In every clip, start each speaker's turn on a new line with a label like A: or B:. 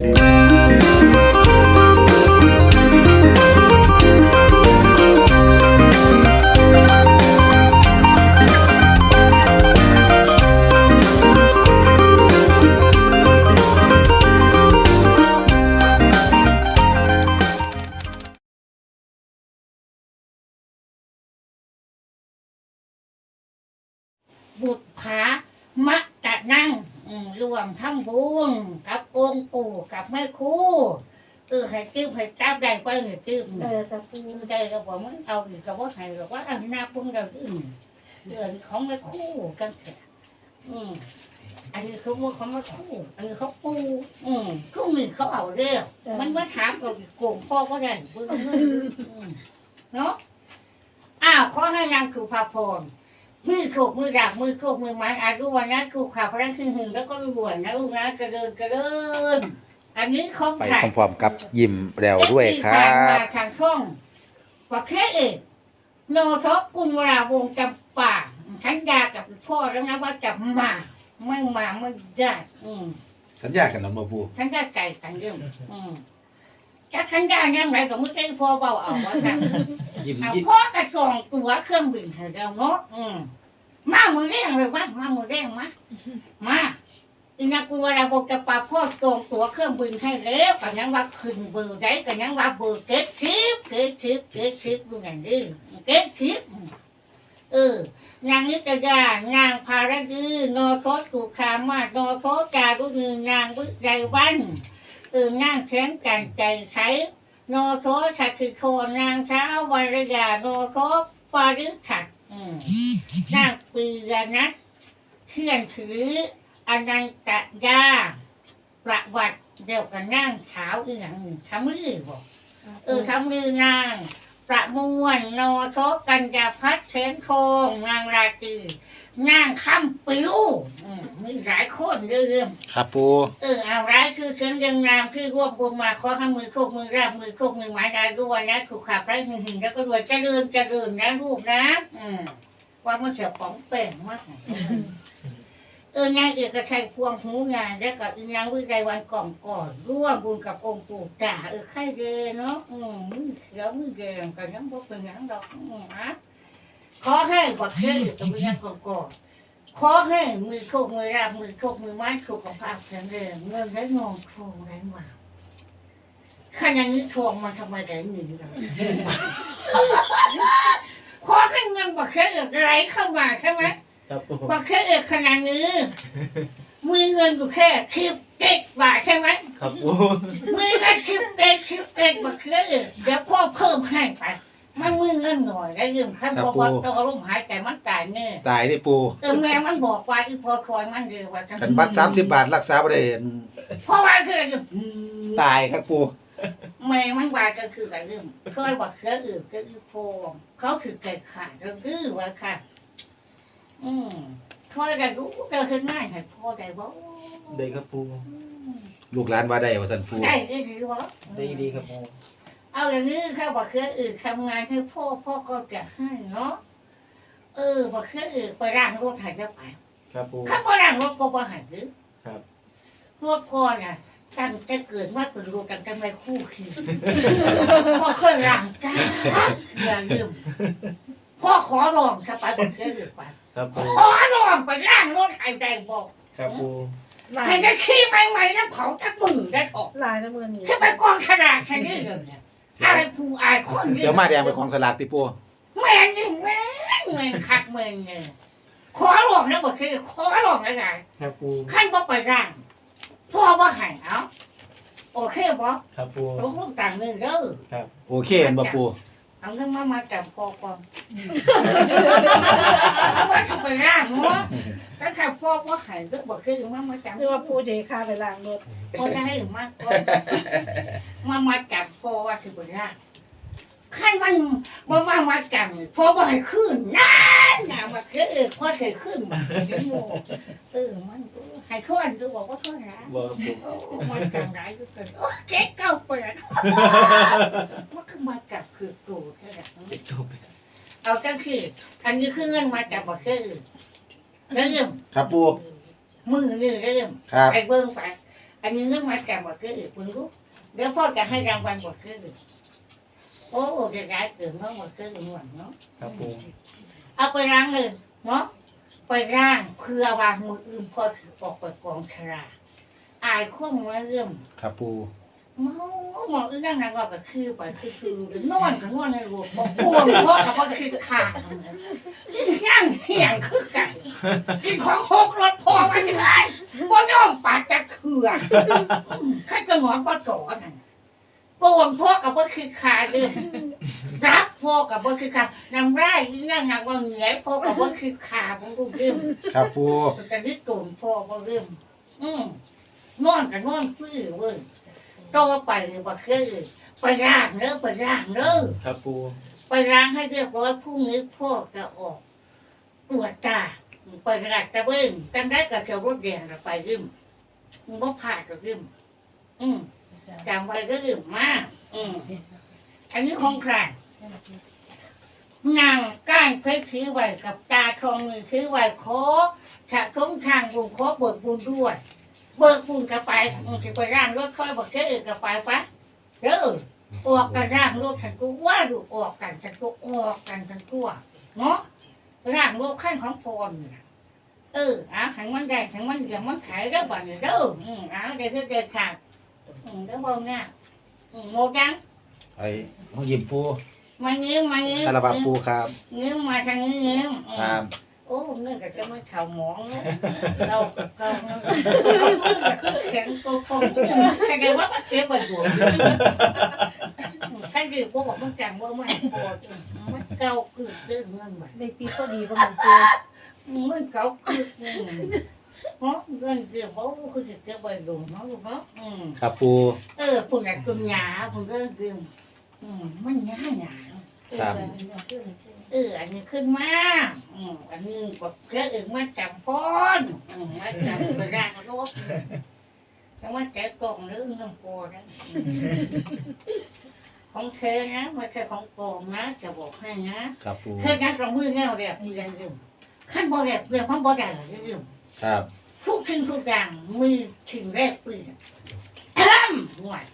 A: บุตรผามะกะนั่งอืมรวมทั้งบุญ งค์ปู่กับแม่ครูเออให้จิ้มให้จับได้ไปหรือจิ้ม
B: เออจะปู
A: คือได้ก็บอกมันเอาอีกก็บอกให้หรอกว่าอันหน้าปุ่งเราอื่นเรื่องของแม่ครูกันแค่อืมอันนี้เขาว่าเขาไม่ครูอันนี้เขาปูอืมเขามีเขาเอาเรื่องมันมาถามกับอีกโกงพ่อก็ได้เบิ่งเบิ่งอืมเนาะอ้าวขอให้นางคือพระพร มือโขกมือดักมือโขกมือไม้อายุวันนั้นคูขาพระคือหึงแล้วก็รวยนะลูกนะกระเดินกระเดินอันนี้ของ
C: ไป
A: ใคร
C: พร้อมๆกับยิ้มแล้วด้วยครั
A: เอฟซีผ่าน
C: บ
A: มาทางช่องว่าแค่เอกโนทบกุลวราวงศ์จำป่าฉันยากับพ่อแล้วนะว่าจะมาไม่มาไม่ได้อืม
C: สัญญากันแล้วมาปู
A: ฉันจะไก่กันเรื่องอืม จะฉันยายังไงก็ไม่ได้พ่อเบาเอาว่ากัน
C: ยิ้ม
A: เอา
C: ยิ้ม
A: พ่อกระจองตัวเครื่องบินให้เราเนาะอืมมามือแรงเลยมามามือแรงมามาอีนักกุลวาบอกจะปาพ่อจองตัวเครื่องบินให้แล้วก็ยังว่าขึ้นเบอร์ได้ก็ยังว่าเบอร์เก็ตชิปเก็ตชิปเก็ตชิปดูอย่างนี้เก็ตชิปเออนางนิตยานางภารดีนอโทษกุคามาโนโทษจารุณีนางวิไยวันเออนั่งแข้งกันใจใช้โนโทชักคือโคนางเช้าวรยาโนโทปาริขัดอืมนางปียนัทเชื่อนถืออนันตยาประวัติเดียวกันนางขาวอีหยังหนึ่งทำลือบอกเออทำลือนาง ประมวลโนโทกัญญาพัฒน์เทนทองนางราตรีนางคำปิวอืมมีหลายคนเรื่อง
C: ครับปู
A: เออเอาร้ายคือเชิงเรียงนามคือรวบรวมมาขอให้มือโคกมือราบมือโคกมือไม้ได้ด้วยนะถูกขับไร้หึงหึงแล้วก็รวยเจริญเจริญนะลูกนะ อืมว่ามันเสียของแป้งมากเออนางเอกชัยพวงหูงานแล้วก็อีนางวิไลวันกล่อมก่อนร่วมบุญกับองค์ปู่จ่าเออไข่เดเนาะอืมมือเขียวมือแดงก็ยังบ่เป็นหยังดอกอืมนะขอให้บักเชื่ออยู่ตรงนี้ก่อนก่อนขอให้มือโชคมือราบมือโชคมือไม้สุขภาพแข็งแรงเงินได้งองทองได้มาขนาดนี้ทองมันทำไมได้หนีล่ะขอให้เงินบักแค่เอไหลเข้ามาใช่ไหม
D: ครับปู
A: บักแค่เอกขนาดนี้มีเงินอยู่แค่สิบเจ็ดบาทใช่ไหม
D: ครับปู
A: มีเงินสิบเจ็ดสิบเจ็ดบักแค่เอกเดี๋ยวพ่อเพิ่มให้ไปมันมีเงินหน่อยได้ยืมขั้นพอพอต้องเอาลมหายใจมันตายแน่
C: ตายนี่ปู
A: เออแม่มันบอกว่าอีพอคอยมันเดียวว่าจัง
C: กันบัตรสามสิบบาทรักษาบ่ได้
A: เพราะว่าคืออะไรอยู่
C: ตายครับปู
A: แม่มันว่าก็คืออะไรอยู่เคยบอกเคยอื่นก็คือพงเขาคือไก่ขาดเราคือว่าค่ะ อืมคอยได้รู้เจอขึ้นง่ายให้พ่อได้บ่
D: ได้ครับปู
C: ลูกหลานว่าได้ว่าสันปู
A: ได้ได้หรือวะ
D: ได้ดีครับปู
A: เอาอย่างนี้เขาบอกเคยอื่นทำงานให้พ่อพ่อก็จะให้เนาะเออบอกเคยอื่นไปร่างรถหายจะไป
D: ครับปู
A: ข้าพร่างรถพ่อบ่หายหรือ
D: ครับ
A: รถพ่อน่ะตั้งแต่เกิดมาเป็นรูกันกันไม่คู่คีพ่อเคยร่างจ้าอย่าลืมพ่อขอร้องถ้าไปบ่เคยอื่นไป
D: ครับปู
A: ขอร้องไปร่างรถหายใจบอก
D: ครับปู
B: ลาย
A: ให้ได้ขี้ใหม่ๆน้ำเขาจะมือได้ออก
B: ลายน้ำมือนี้
A: แค่ไปกองขนาดแค่นี้เลยเนี่ยอายผู้อายคน
C: เสียวมาแดงไปของสลากติปู
A: แม่นยิ่งแม่นแม่นคักแม่นเนี่ยขอร้องนะบ่เคยขอร้องนะนาย
D: ครับปู
A: ขั้นบ่ไปร่างพ่อบ่ให้เอาโอเคบ่
D: ครับปู
A: ลูกลูกต่างหนึ่งเด้อ
C: โอเคเห็นบ่ปู
A: เอาเงินมามาจับคอก่อนเอาไว้ที่ไปร่างเนาะถ้าใครพ่อบ่ให้ก็บอกคือมามาจับ
B: เรียกว่าปูเจค่าไปล้างรถ
A: พ่อได้ให้มากก่อนมามาจับคอว่าคือไปร่าง ขั้นมันบ่มามาจับพ่อบ่ให้ขึ้นนั่นนะบ่คือเออพอเคยขึ้นมาเออมันให้ทวนดูบอกว่าทวนนะ
D: บอกครับปู
A: โอ้มันจังไรก็เกินโอ้เก๊กเก้าเปิดมันคือมากับคือกูใช่ไหม
D: เด็กจบ
A: เอาก็คืออันนี้คือเงินมาจากบ่คือเริ่ม
C: ครับปู
A: มือนี่เริ่ม
C: ครับ
A: ไอ้เบิ้งไปไอ้อันนี้เรื่องมาจากบอกคือคุณรู้เดี๋ยวพ่อจะให้รางวัลบอกคือ โอ้เด็กร้ายเกิดเมื่อบอกคือหวนเนาะ
D: ครับปู
A: เอาไปล้างเลยเนาะไปร่างเพื่อวางมืออื่นพอถือออกไปกองชราอายข้อมือเรื่ม
C: ครับปู
A: เมาหมองอื่นนั่งนั่งรอก็คือไปคือคือนอนก็นอนในรวมบอกกวงเพราะกับว่าคือขาดยิ่งย่างเหี่ยงคือไก่กินของหกรถพอไว้ไงพอย่อมปาดจะเขื่อนข้าจะหงอนปะโจนั่น กวงพ่อกับว่าคือขาดเลยรับพ่อกับว่าคือขาดนำไร่ยิ่งนั่งนั่งว่าเหนื่อยพ่อกับว่าคือขาดของลูกเรื่อง
C: ครับปู
A: จะได้ตุ่มพ่อบ่เริ่มอืมนอนกับนอนฟื้อเว้ยโตไปหรือว่าคือไปร่างเด้อไปร่างเด้อ
D: ครับปู
A: ไปร่างให้เรียบร้อยพรุ่งนี้พ่อจะออกตรวจตาไปรัดตะเบิ้งกันได้กับเขียวรถแดงน่ะไปยืมมึงบ่ผ่านหรอกยืมอืม จำไว้ก็ยืมมากอืมอันนี้ของใครนางก้านเพชรถือไว้กับตาทองมือถือไว้โคกถ้าคุ้มทางบุญขอเบิกบุญด้วย เบิกบุญกับไปมึงจะไปร่างรถค่อยบอกเจ้าอื่นกับไปปะเด้อออกกันร่างรถฉันก็ว่าดูออกกันฉันก็ออกกันฉันทั่วเนาะร่างรถขั้นของพรนี่น่ะเอออะขังมันได้ขังมันเดี๋ยวมันขายแล้วบ่เนี่ยเด้ออืมอะเดี๋ยวคือเด็ดขาด อืมเด้อบ่ง่ายอืมโมจัง
C: ไอ้ห้องยิมปู
A: มาเงี้ยมาเงี้ย
C: คาราวะปูครับ
A: เงี้ยมาทางนี้เงี้ยอืม
C: ครับ
A: โอ้ผมนึกก็จะไม่ข่าวหมองเนอะเรากับเขาเนอะแข็งโกโก้แสดงว่ามันเสียไปหัวใครดีกูบอกมันจังว่าไม่พอมันเก่าคือเรื่องเงินมัน
B: ในตีก็ดีประมาณปู
A: มันเก่าคือ เนาะเงินเดือนเขาคือจะเก็บไว้ดูเนาะลูกเนาะอืม
C: ครับปู
A: เออผมอยากกินหยาผมก็เรื่องอืมมันหยาหยา
C: ครับ
A: เอออันนี้ขึ้นมาอืมอันนี้ก็เพื่ออื่นมาจับพ้นอืมมาจับไปร่างรถแต่ว่าแกะกล่องเรื่องน้ำโกนะอืมของเธอนะไม่ใช่ของโกงนะจะบอกให้นะ ครับ
C: ปู
A: เธอนักเรามือแนวแบบมือกันยืมขั้นบ่แบบเพื่อนพันบ่ได้ยืม
C: ครับ
A: ทุกสิ่งทุกอย่างมือถึงแรกปืนหน่วย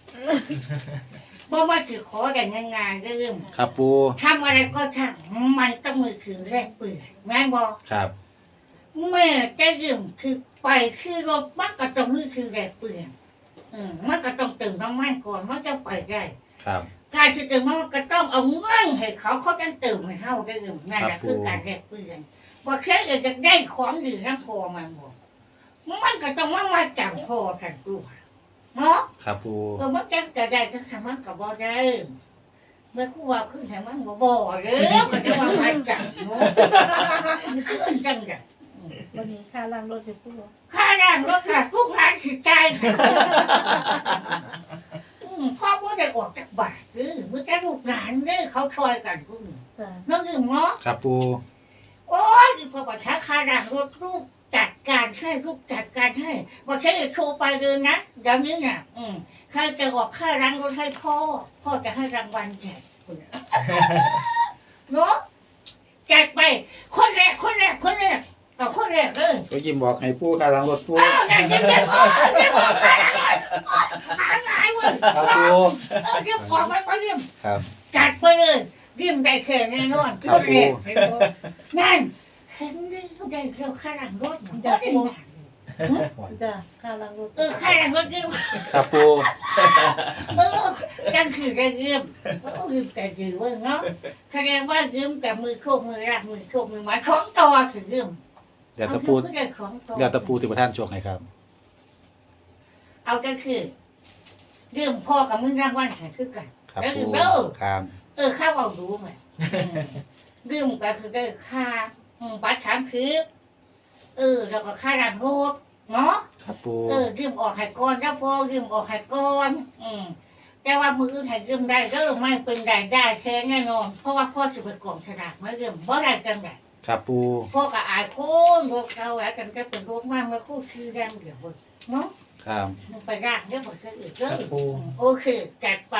A: เพราะว่าถือขอแต่งานๆยืม
C: ครับปู
A: ทำอะไรก็ช่างมันต้องมือถือแรกเปื่อยแม่นบอก
C: ครับ
A: เมื่อจะยืมคือไปคือรถมันก็ต้องมือถือแรกเปื่อยอืมมันก็ต้องตื่นน้ำมันก่อนมันจะไปได้
C: ครับ
A: การที่ตื่นมันก็ต้องเอาเงินให้เขาเขาจะตื่นให้เขาได้ยืมนั่นแหละคือการแรกเปื่อยว่าแค่อยากจะได้ของดีนะพอมันบอก มันก็ต้องมามาจังพอกันตัวเนาะ
C: ครับปู
A: เออมันจะกระได้ก็ทำมันกับบ่ได้เมื่อครู่ว่าขึ้นทำมันบ่บ่เลยก็จะว่ามันจังเนาะขึ้นจังจัง
B: วันนี้ค่าล้างรถอยู่ปู
A: ค่าด่านรถค่ะทุกร้านสิใจายค่ะอืมพ่อก็ได้ออกจากบาทคือมือจะลูกหลานเด้อเขาคอยกันคุณ
B: จ้ะ
A: น้องยืมเนาะ
C: ครับปู
A: โอ้ยพอบอกถ้าค่าด่านรถลูก จัดการให้ลูกจัดการให้บอกแค่โทรไปเลยนะเดี๋ยวนี้เนี่ยอืมใครจะออกค่าล้างรถให้พ่อ พ่อจะให้รางวัลแจกคุณเนาะแจกไป คนแรกคนแรกคนแรกเอาคนแรกเลย
C: ก็ยิมบอกให้ปูการลังรถปู
A: อ้าวนั่นยังยังพ่อยังพ่อค่าล้างรถหาหายเว้ย
C: ครับปู
A: เออเรียบออกไปไปเรียบ
C: ครับ
A: จัดไปเลยเรียมได้แค่แน่นอน
C: ครับ
A: นแรกเห็นบ่นั่น เห็นได้เขาได้เรื่องค่าล้างรถเนาะบ่ได้งาน
B: จ้ะค่าล้างรถ
A: เออค่าล้างรถเรียบ
C: ครับปู
A: เออกันคือกันยืมก็ยืมแต่ยืมเว้ยเนาะแสดงว่ายืมกับมือโคกมือรักมือโคกมือไม้ของต่อถึงยืม
C: เดี๋ยวตะปู
A: เอาคือของต่อ
C: เดี๋ยวตะปูที่ประธานโชคให้ครับ
A: เอาก็คือยืมพ่อกับมือรางวัลให้คือกัน
C: ครับ
A: แล้ว
C: ปู
A: ยืมเด้อ
C: ครับ
A: เออข้าวเอารู้ไหมยืมก็คือได้ค่า อืมบัตรถามคือเออแล้วก็ค่ารังรถเนาะ
C: ครับปู
A: เออยืมออกให้ก่อนแล้วพอยืมออกให้ก่อน อืม แต่ว่ามืออื่นให้ยืมได้เด้อไม่เป็นได้ได้แค่แน่นอน เพราะว่าพ่อจะไปกล่องฉลากมายืมบ่ได้กันได้
C: ครับปู
A: พ่อก็อายคนรถเขาแหวะกันก็เป็นรถมากมาคู่ชื่อแรงเดียวเว้ยเนาะ
C: ครับ
A: มึงไปร่างเรื่องของเธออีกเด้อ
D: ครับปู
A: โอเคจัดไป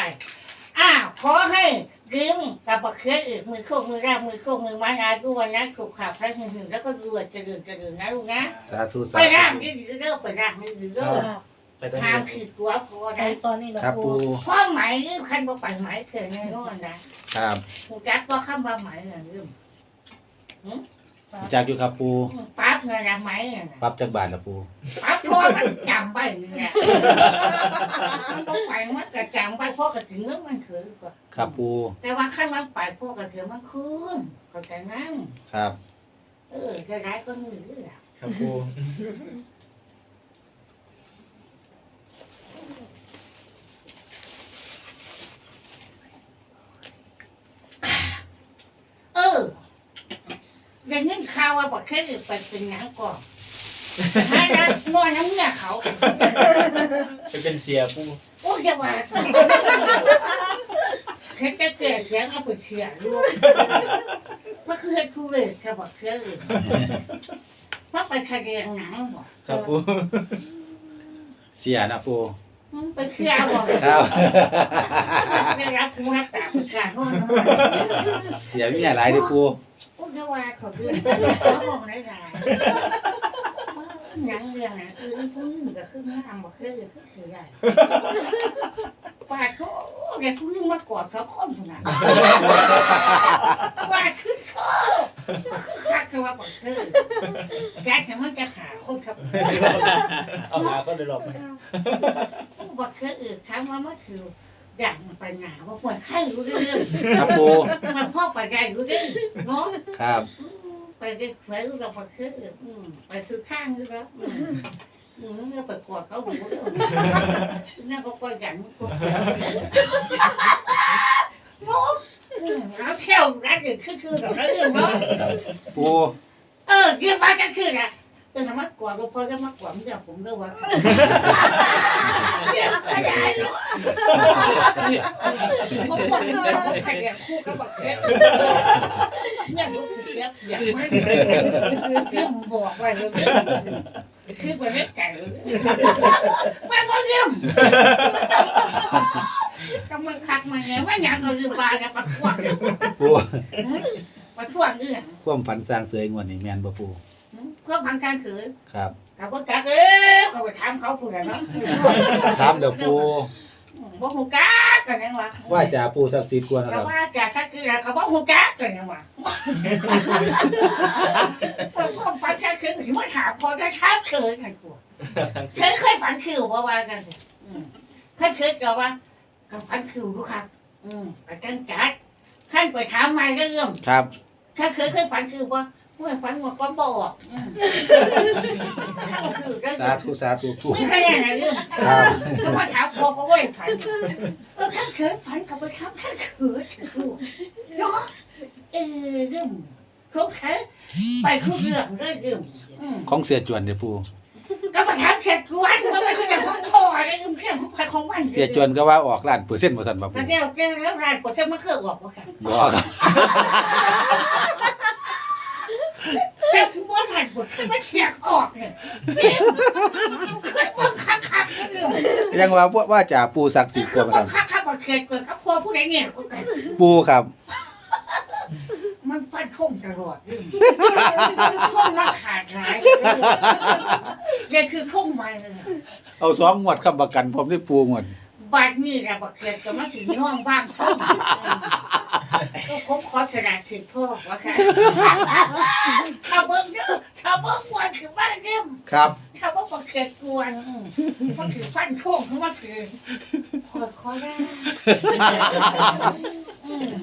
A: อ้าวขอให้ ยืมกับบักเขืออีกมือโคกมือร่างมือโคกมือไม้อาดูวันนั้นถูกขับแล้วหึงๆแล้วก็รวยเจริญเจริญนะลูกนะ
C: สาธุสา
A: ไปร่าง
C: ธุ
A: นี่เด้อไปร่างนี่เด้อ
B: จ้ะ
D: ไปตอน
A: ทาง
D: นี้
A: คือตัวพอ
B: ไป
A: ได้
B: ตอนนี้นะครับ
C: ปู
B: ปู
A: ข้อหมายคือคันบ่ไปหมายเกิดแน่นอนนะครับผู้จักบ่คำว่าหมายน่ะลืม
C: จากอยู่ครับปู
A: ปั๊บเงินละหมายน่ะ
C: ปรับจากบาทละปู
A: ปั๊บพอมันจำไว้นี่แหละมันบ่ไปมันก็จำไว้พอก็ถึงเงินมันถือก็
C: ครับปู
A: แต่ว่าขั้นมันไปพวกก็ถือมันคืนเข้าใจงั้น
C: ครับ
A: เออจะร้ายก็มือเรื่อง
D: ครับปู
A: เออได้เงินข่าวว่าบอกแค่อื่นไปเป็นหยังก่อนหาได้นอนน้ำเงี้ยเขา
D: ไปเป็นเสียปู
A: โอ้ยอย่าว่าเคยจะเกิดเสียงเอาไปเสียลูกมันคือเฮ็ดทุเรศค่ะบอกแค่อื่นว่าไปแสดงหนังบ่
D: ครับปู
C: เสียนะปู
A: มึงไปเคลียร์บ่
C: ครับ
A: ได้รับผู้รับตาประกาศห้องน้
C: เสียมีอะไรเด้อปูำ
A: โอ้ยอย่าว่าเขาเดือนเขาห้องได้หลายหนังเรื่องนะคือผู้หญิงก็คือไม่ทำบอกแค่อื่นก็คือได้ปาดเขาเด็กผู้หญิงมากอดเขาคนขนาดปาดคือเขาคือคักเขาว่าบอกเธอแกฉันมันจะหาคนครับ
D: เอาหาก็เลยหลอกไหม
A: บอกเธอเออถามว่ามันคือ ดังไปหนาว่าปวดไข้รู้เรื่อง
C: ครับปู
A: มันพ่อไปได้รู้เรื่องเนาะ
C: ครับ
A: ไปได้เผยรู้เราบอกเธอเออไปคือข้างรู้แล้วอืมเนี่ยไปกอดเขาหูเนี่ยก็ก็ยันก็เนาะแล้วแค่รัดอยู่คือคือแบบนั้นเองเนาะ
C: ปู
A: เออเรียกว่าก็คือนะ เออทำมากกว่าเราพอจะมากกว่าไม่ได้ผมด้วยว่าเรียกก็ได้เนาะผมบอกเลยว่าผมขยันคู่กับบักแค่เนี่ยลูกคือเรียกอยากไม่เรื่องบอกไว้เลยคือไปเล็กไก่ไม่พอเยี่ยมก็มันคักมันไงว่าอยากเอาลืมปลากับปลาทวด
C: ปู
A: ปลาทวดเรื่อง
C: ความฝันสร้างเสยงวดนี่แม่นบ่ปู
A: เพื่อพังการขืน
C: ครับ
A: เขาก็กักเอ้ยเขาไปถามเขาผู้ใดเนาะ
C: ถามเด้อปู
A: บอกหูกักกันยังวะ
C: ว่าจะปูศักดิ์สิทธิ์กว่านะค
A: แต่
C: รับ
A: ว่าจากสักคือเขาบอกหูกักกันยังวะเพิ่มความฝันแค่คือถึงมาถามพอจะช้าเคยกันตัวเคยเคยฝันคิวเพราะว่ากันสิอืมเคยเคยก็ว่ากับฝันคิวดูครับ อืมกับกันจัดขั้นไปถามมาเรื่อง
C: ครับ
A: ถ้าเคยเคยฝันคือว่า เมื่อฝันหมดก็บอกอืมถ้ามันคือก็
C: สาธุสาธุปู
A: ไม่เคยอะไรเรื่อง
C: ครับ
A: ก็มาถามพอเขาไม่ฝันเออข้าเคยฝันกับไปถามข้าเคยถูกเนาะเออเรื่องเขาเคยไปคุกเรื่องเรื่องเรื่องอืม
C: ของเสียจวนเด้อปู
A: ก็มาถามเสร็จกวนว่าไม่รู้จะของพ่ออะไรเรื่องเรื่องของใครของมัน
C: เสียจวนก็ว่าออกล้านเปอร์เซ็นต์บ่ทันบ่ปู
A: แต่เดี๋ยวเจอแล้วรานปวดเส้นมะเขือออกว่ากัน
C: บ่ครับ
A: แต่ คุณว่าหันปวดเส้นมะเขือออกเนี่ยเคยว่าคักคักเรื่อง
C: ยังว่าว่าว่าจะปูศักดิ์สิ
A: นี่
C: ทธิ์ก
A: คือ
C: ว่า
A: ว่า
C: ครับ
A: คักคักว่าเคยเกิดครับพ่อผู้ใดเนี่ยก็กัน
C: ปูครับ
A: มันฟันทงตลอดเรื่องทงราขาดหลายเนี่ยคือทงใหม่เลย
C: เอาสองงวดค้ำประกันผมได้ปูงวด
A: บาดนี้แหละบักเกิดก็มาถึงน้องบ้างเขาก็คงขอสละสิทธิ์พ่อว่าค่ะ ค
C: รับ
A: ถ้าว่าบักเกิดกวนอืมเพราะถือฟันทงเพราะว่าถือขอขอได้อืม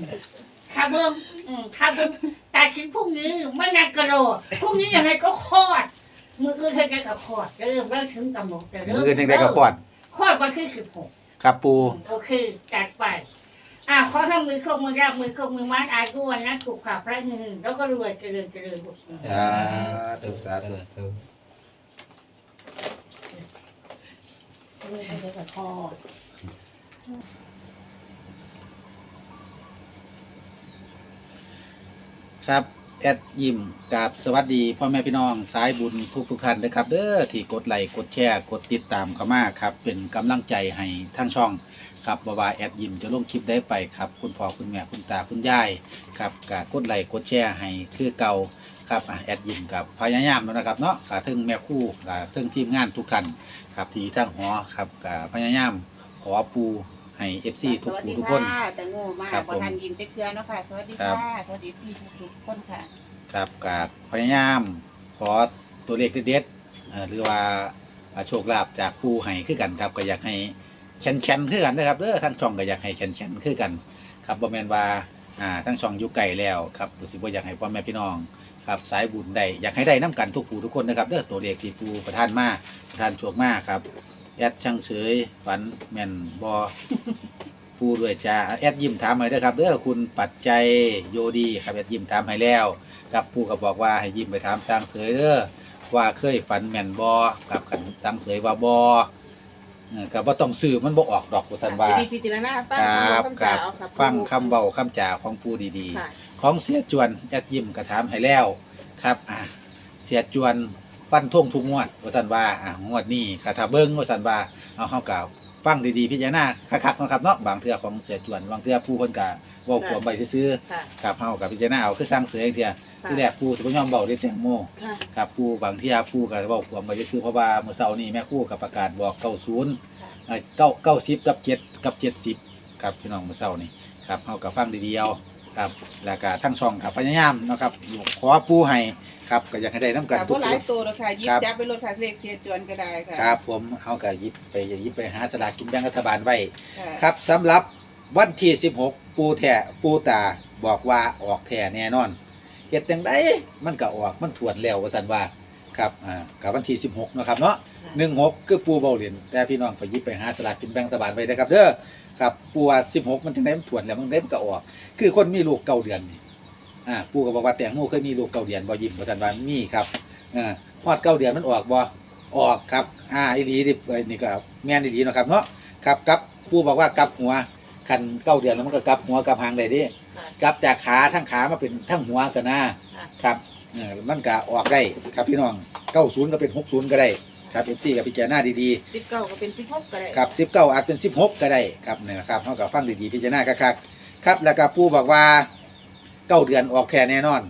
A: ถ้าเบิ้งอืมถ้าเบิ้งแต่ถึงพรุ่งนี้ไม่นานกระโดดพรุ่งนี้ยังไงก็คลอด มืออื่นยังไงก็คลอดเริ่มเริ่มถึงกำหนดแต่เริ่
C: มืออื่นยังได้ก็ขวด
A: คลอดวันที่สิบหก
C: ครับปู
A: โอเคจัดไปอ่าขอให้มือเข้ามือรับมือเข้ามือมัดอายุวันนะถูกขับไร้หนึ่งแล้วก็รวยเจริญเจริญบุตร
C: สาธุสาธุ
B: เรื่องเดียวกับพ่อ
C: ครับ แอดยิมกับสวัสดี พ่อแม่พี่น้องสายบุญทุกทุกท่านนะครับ เด้อที่กดไลค์กดแชร์กดติดตามเข้ามาครับ เป็นกำลังใจให้ทั้งช่องครับบาวาแอดยิมจะลงคลิปได้ไปครับ คุณพ่อคุณแม่คุณตาคุณยายครับกกดไลค์กดแชร์ให้คือเก่า คครับอะแอดยิมกับพยายามแล้วนะครับเนาะกับถึงแม่ครู่กับถึงทีมงานทุกท่านครับที่ทั้งหอครับกับพยายามขอปูให้เอฟซีทุก
E: สวัส
C: ผู้
E: ดี
C: ทุกคน
E: ค่ะแต่โง่มาก
C: ครับ
E: บอทันยินเจ๊เกลือเนาะค่ะ สวัสดี
C: ครั
E: ค่ะ
C: บ
E: สวัสดีที่ทุกๆคนค่ะ
C: ครับกับพยายามขอตัวเลขเด็ดๆเอ่อหรือว่าอ่าโชคลาภจากผู้ให้คือกันครับก็อยากให้แคนแคนคือกันนะครับเด้อทั้งช่องก็อยากให้แคนแคนคือกัน ครับบ่แม่นว่าอ่าทั้งช่องอยู่ไกลแล้วครับรู้สึกว่าอยากให้พ่อแม่พี่น้อง ครับสายบุญได้อยากให้ได้น้กันทุกผู้ทุกคนนะครับเด้อตัวเลขที่ผู้ประทานมาประทานโชคมาครับแอดช่างเฉยฝันแม่นบอผู้ด้วยจ้าแอดยิ้มถามให้เด้อครับเด้อคุณปัจจัยโยดีครับแอดยิ้มถามให้แล้วครับผู้ก็บอกว่าให้ยิ้มไปถามสร้างเสยเด้อว่าเคยฝันแม่นบอครับคันสร้างเสยว่าบอเออก็บ่ต้องซื้อมันบ่ออกดอกว่าซั่นว่า
E: ดีพิจารณาฟัง
C: ครับ
E: คำ
C: ครั
E: จ่า
C: บ
E: เอาค่ะ
C: ฟังคำเบาคำจ่าของผู้ดี
E: ค่ะ
C: ๆ ของเสียจวนแอดยิ้มก็ถามให้แล้วครับอ่าเสียจวนฟันท่งทุกงวดว่าซั่นว่าอ่างวดนี้ค่ะถ้าเบิ่งว่าซั่นว่าเอาเฮาก็ฟังดีๆพิจารณาคักๆเนาะครับเนาะบางเทื่อของเสียจวนบางเทื่อผู้เพิ่นก็เว้าความไปซื่อ
E: ค่ะ
C: ๆครับเฮาก็พิจารณาเอาคือสร้างเสืออย่างเดียว
E: ค่ะ
C: ที่แรกผู้สิบ่ยอมเว้าเรื่องแตงโม
E: ค่ะ
C: ครับผู้บางที่ผู้ก็เว้าความไปซื่อๆเพราะว่าเมื่อเช้านี้แม่ครู่ก็ประกาศบอก90เอ่อเก้าเก้าสิบกับเจ็ดกับเจ็ดสิบครับพี่น้องเมื่อเช้านี่ครับเขากับฟังดีๆเอา ครับแล้วก็ทั้งช่องครับพยายามเนาะครับขอปูให้ครับก็อยากให้ได้น้ำกัน
E: ค่ะ
C: ทุ
E: พว
C: ก
E: กห
C: ค
E: ลาย
C: น
E: ตัวแล้วค่ะยิบ
C: ครับ
E: จับไปรถค่ะเลขเสียจวนก็ได้ค่ะ
C: ครับผมเขาก็หยิบไปหยิบไปหาสลากกินแบ่งรัฐบาลไว้
E: ค่ะ
C: ครับสำหรับวันที่ 16 ปูแท่ปูตาบอกว่าออกแท่แน่นอนเฮ็ดจังไดมันก็ออกมันถวนแล้วว่าซั่นว่า ครับ อ่ากับวันที่16เนาะครับเนาะหนึ่งหกคือปูเบาเหรียญแต่พี่น้องไปหยิบไปหาสลากกินแบ่งรัฐบาลไปนะครับเด้อครับปูว่าสิบหกมันจังไดมันถวนแล้วมันได้มันก็ออก คือคนมีลูกเก่าเดือนนี่อ่าปูก็บอกว่าแตงโมเคยมีลูกเก่าเดือนบ่ยิ้มบ่ทันว่ามีครับอ่าฮอดเก่าเดือนมันออกบ่ออกครับอ่าอีหลีนี่เอ้ยนี่ก็แม่นอีหลีเนาะครับเนาะครับกับปูบอกว่ากลับหัวคันเก้าเดือนแล้วมันก็กลับหัวกลับหางได้เดิ
E: ค่ะ
C: กลับจากขาทั้งขามาเป็นทั้งหัวซะนะ
E: ค่ะ
C: ครับ เออมันก็ออกได้ครับพี่น้อง90ก็เป็น60ก็ได้ครับเอฟซีกับพิจารณาดี
E: สิบเก้าก็เป็นสิบหกก็ได้
C: ๆครับสิบเก้าอาจเป็นสิบหกก็ได้ครับเนี่ยครับเขากับฟังดีๆพิจารณาคักๆครับแล้วก็ปู่บอกว่าเก้าเดือนออกแค่แน่นอน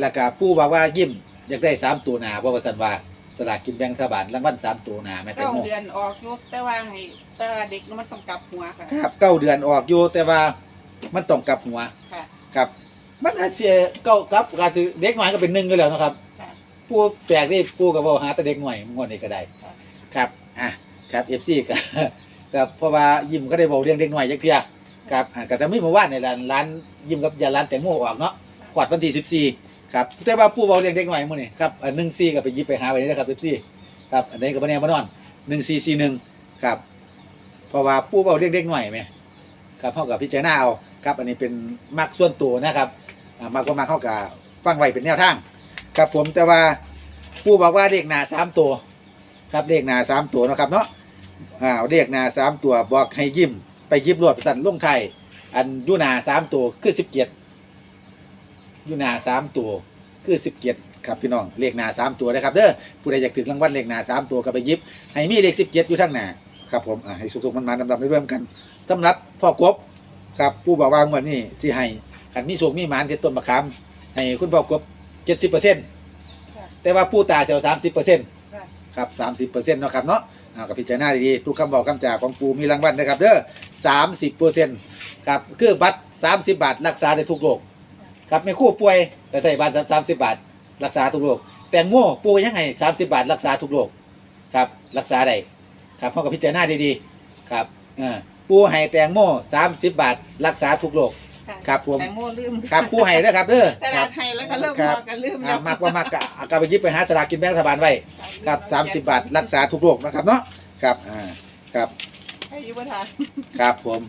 C: แล้วก็ปู่บอกว่ายิ้มอยากได้สามตัวหนาเพราะว่าสันว่าสลากกินแบ่งรัฐบาลรางวัลสามตัวหนาแม่แตง
E: เก้า
C: โม
E: เดือนออกอยุแต่ว่าให้แต่ว่าเด็กมันต้องกลับหัวค่ะ
C: ครับเก้าเดือนออกอยู่แต่ว่ามันต้องกลับหัว
E: ค่ะ
C: ครับ มันอาจเสียเก้ากลับก็คือเด็กหน่อยก็เป็นหนึ่งก็แล้วนะครับ
E: ค่ะ
C: ปู่แปลกที่ปู่กับว่าหาแต่เด็กหน่อยงวดนี้ก็ได้
E: ค่ะ
C: ครับอะครับเอฟซีกับกับเพราะว่ายิมก็ได้บอกเรื่องเด็กหน่อยจักเทียครับอะก็จะไม่มาว่าในร้านร้านยิมกับยาร้านแตงโมออกเนาะขวดวันที่สิบสี่ครับแต่ว่าผู้บอกเรื่องเด็กหน่อยมื้อนี่ครับอันหนึ่งซีก็ไปหยิบไปหาไว้เลยนะครับเอฟซีครับอันนี้ก็บ่แน่บ่นอนหนึ่งซีซีหนึ่งครับ เพราะว่าผู้บอกเรื่องเด็กหน่อยไหมครับเท่ากับพิจารณาเอาครับ อันนี้เป็นมักส่วนตัวนะครับ อ่ามักก็มักเข้ากับฟังไว้เป็นแนวทางครับผมแต่ว่าผู้บอกว่าเลขหน้าสามตัว ครับเลขหน้าสามตัวเนาะครับเนาะอ่าเลขหน้าสามตัวบอกให้ยิ้มไปยิ้มรวดสันลงไทยอันยูหนาสามตัวคือสิบเจ็ดยูหนาสามตัวคือสิบเจ็ดครับพี่น้องเลขหน้าสามตัวนะครับเด้อผู้ใดอยากถึงรางวัลเลขหน้าสามตัวก็ไปยิบให้มีเลขสิบเจ็ดอยู่ทั้งหน้าครับผมอ่าให้สุกๆมันมาดำๆได้ร่วมกันสำหรับพ่อกบครับผู้บอกว่างวดนี้สิให้ ขันมีสุกมีหมานเทต้นมะขามให้คุณพ่อกบเจ็ดสิบเปอร์เซ็นต์
E: ค่ะ
C: แต่ว่าผู้ตาเสียวสามสิบเปอร์เซ็นต์
E: ค่ะ
C: ครับสามสิบเปอร์เซ็นต์เนาะครับเนาะเอากับพิจารณาดีๆทุกคำบอกคำจ่าของปูมีรางวัลนะครับเด้อสามสิบเปอร์เซ็นต์ครับคือบัตรสามสิบบาทรักษาได้ทุกโรคครับไม่คู่ป่วยแต่ใส่บัตรสามสิบบาท รักษาทุกโรคแตงโมปูยังไงสามสิบบาท รักษาทุกโรคครับรักษาได้ครับเพราะกับพิจารณาดีๆครับเออปูให้แตงโมสามสิบบาท รักษาทุกโรค
E: ค่ะ
C: ครับผม
E: แตงโมลืม
C: ครับปูให้นะครับเด้อ
E: ต
C: ค
E: ลา
C: รั
E: ด
C: บ
E: ไทยแล้วก็เริ่ม
C: ครั
E: ม
C: บ
E: อกันลืม
C: อ่ามากกว่ามากกะกะไปหยิบไปหาสลากกินแบ่งรัฐบาลไว้ครับสามสิบบาทรักษาทุกโรคนะครับเนาะครับอ่าครับ
E: ให้อยุบทาน
C: ครับผม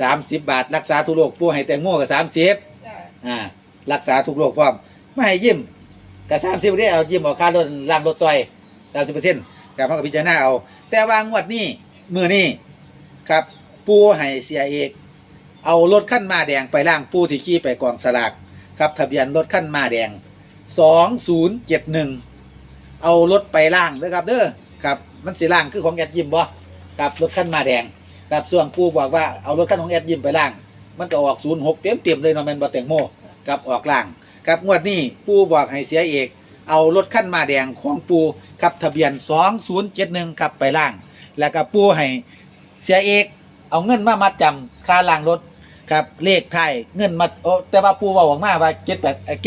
C: สามสิบบาทรักษาทุกโรคผู้ให้แตงโมกับสามสิบ
E: จ้ะ
C: อ่ารักษาทุกโรคพร้อมไม่ให้ยิ้มกับสามสิบได้เอายิ้มเอาค่ารถล่างรถซอยสามสิบเปอร์เซ็นต์กับมันกับพิจารณาเอา แต่ว่างวดนี้มือนี้ครับ ปูให้เสียเอก เอารถขั้นมาแดงไปล่างปูที่ขี่ไปกองสลากครับทะเบียนรถขั้นมาแดงสองศูนย์เจ็ดหนึ่งเอารถไปล่างเด้อครับ เด้อครับมันสีล่างคือของแอดยิมบ่ครับรถขั้นมาแดงครับส่วนปูบอกว่าเอารถขั้นของแอดยิมไปล่าง มันก็ออกศูนย์หกเต็มเต็มเลยนาะแมนบ่แตงโมครับออกล่างกับงวดนี้ปูบอกให้เสียเอกเอารถขั้นมาแดงของปูครับทะเบียน 2071ครับไปล่าง แล้วก็ปูให้เสียเอก เอาเงินมามัดจำค่าล่างรถ ครับเลขไทยเงินมาโอ้แต่ว่าปูบอกออกมาว่า78เอ่อ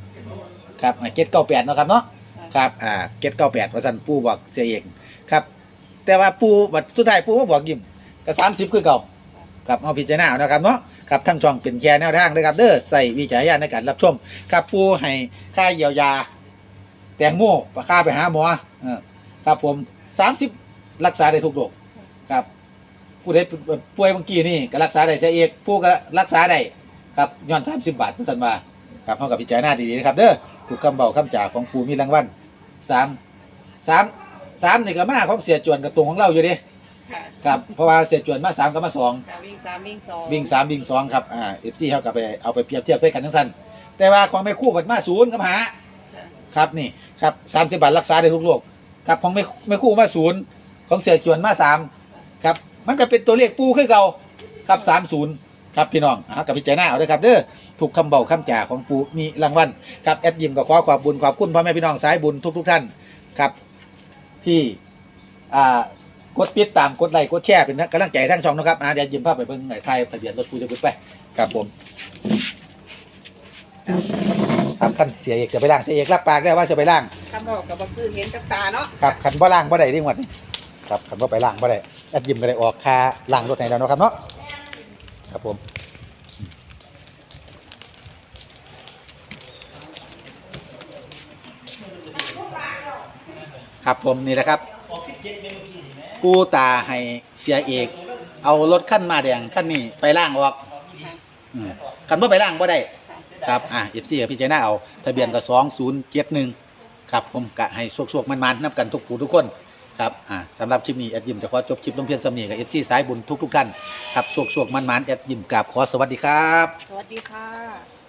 C: 798ครับให้798เนาะครับเนาะครับอ่า798ว่าซั่นปูบอกเสียเอกครับ แต่ว่าปูบัดสุดท้ายปูมาบอกยิมก็30คือเก่าครับเอาพิจารณาเอานะครับเนาะครับทั้งช่องเป็นแค่แนวทางนะครับเด้อใส่วิจารณญาณในการรับชมครับปูให้ค่าเยียวยา แตงโมค่าไปหาหมอเอครับผม30รักษาได้ทุกโรคครับ ผู้ใดป่วยเมื่อกี้นี่ก็รักษาได้เสียเอกผู้ก็รักษาได้ครับย้อน30บาทคุณสันว่าครับเฮากับพิจารณาดีๆนะครับเด้อถูกคำเบาคำจ่าของปูมีรางวัลสามสามสามนี่ก็มาของเสียจวนกับตรงของเราอยู่เดิ
E: ค่ะ
C: ครับเพราะว่าเสียจวนมาสามก็มาสอง
E: ค่ะวิ่งสามวิ่งสอง
C: วิ่งสามวิ่งสองครับ อ่าเอฟซีเขากับไปเอาไปเปรียบเทียบใส่กันทั้งสั้นแต่ว่าของแม่คู่มันมาศูนย์กับหา
E: ค่ะ
C: ครับนี่ครับสามสิบบาทรักษาได้ทุกโรคครับของไม่ไม่คู่มาศูนย์ของเสียจวนมาสามครับ มันก็เป็นตัวเลขปูขึ้นเก่าครับสามศูนย์ครับพี่น้องอ่ากับพิจารณาเอาด้วยครับเด้อถูกคำเบาคำจ่าของปูมีรางวัลครับแอดยิมก็ขอขอบบุญขอบคุณพ่อแม่พี่น้องสายบุญทุกทุกๆท่านครับที่อ่ากดติดตามกดไลค์กดแชร์เป็นกำลังใจทั้งช่องนะครับอ่าเดี๋ยวยิมภาพไปเบิ่งไอ้ไทยทะเบียนรถปูจะขึ้นไปครับผมครับขั้นเสียเอกจะไปล่างเสียเอกรับปากได้ว่าจะไปล่าง
E: คำบอกกับบ่คือเห็นกับตาเนาะ
C: ครับขันบ่ล่างบ่ได้ที่หมดนี่ ครับขันบ่าไปล่างบ่ได้แอดยิมก็ได้ออกค่าล่างรถไหนแล้วเนาะครับเนาะครับผมครับผมนี่แหละครับกูตาให้เสียเอก เอารถขั้นมาแดงขั้นนี้ไปล่างออกคันบ่าไปล่างบ่ได้ ครับอ่า FC กับพี่เจน่าเอา ทะเบียนก็2071ครับผมกะให้สวกๆมันๆนับกันทุกผู้ทุกคน ครับอ่าสำหรับคลิปนี้แอดยิมจะขอจบคลิปลงเพียงสำเนียกับเอฟซีสายบุญทุกๆท่านครับสวกๆมันๆแอดยิมกับขอสวัสดีครับ
E: สวัสดีค่ะ